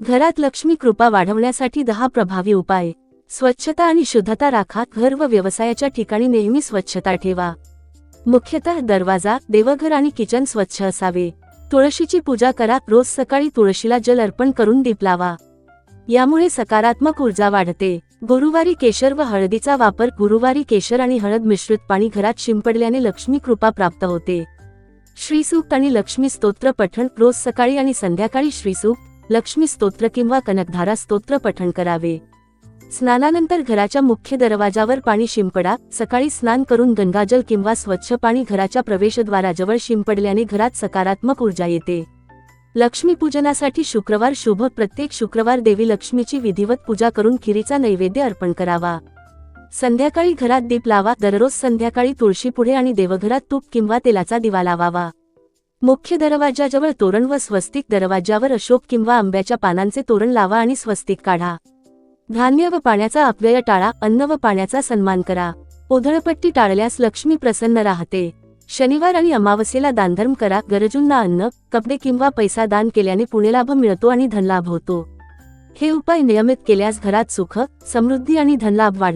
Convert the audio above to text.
घरात लक्ष्मी कृपा वाढवण्यासाठी दहा प्रभावी उपाय. स्वच्छता आणि शुद्धता राखा घर व व्यवसायाच्या ठिकाणी नेहमी स्वच्छता ठेवा. मुख्यतः दरवाजा देवघर आणि किचन स्वच्छ असावे. तुळशीची पूजा करा रोज सकाळी तुळशीला जल अर्पण करून दीप लावा. यामुळे सकारात्मक ऊर्जा वाढते. गुरुवारी केशर व हळदीचा वापर गुरुवारी केशर आणि हळद मिश्रित पाणी घरात शिंपडल्याने लक्ष्मी कृपा प्राप्त होते. श्रीसूक्त आणि लक्ष्मी स्तोत्र पठण रोज सकाळी आणि संध्याकाळी श्रीसूक्त लक्ष्मी स्तोत्र किंवा कनकधारा स्तोत्र पठण करावे. स्नानानंतर घराच्या मुख्य दरवाजावर पाणी शिंपडा सकाळी स्नान करून गंगाजल किंवा स्वच्छ पाणी घराच्या प्रवेशद्वाराजवळ शिंपडल्याने घरात सकारात्मक ऊर्जा येते. लक्ष्मीपूजनासाठी शुक्रवार शुभ प्रत्येक शुक्रवार देवी लक्ष्मीची विधिवत पूजा करून खिरीचा नैवेद्य अर्पण करावा. संध्याकाळी घरात दीप लावा दररोज संध्याकाळी तुळशीपुढे आणि देवघरात तूप किंवा तेलाचा दिवा लावावा. मुख्य दरवाजाजवळ तोरण व स्वस्तिक दरवाजावर अशोक किंवा आंब्याच्या पानांचे तोरण लावा आणि स्वस्तिक काढा. धान्य व पाण्याचा अपव्यय टाळा अन्न व पाण्याचा सन्मान करा. ओधळपट्टी टाळल्यास लक्ष्मी प्रसन्न राहते. शनिवार आणि अमावस्येला दानधर्म करा गरजूंना अन्न कपडे किंवा पैसा दान केल्याने पुण्यलाभ मिळतो आणि धनलाभ होतो. हे उपाय नियमित केल्यास घरात सुख समृद्धी आणि धनलाभ वाढ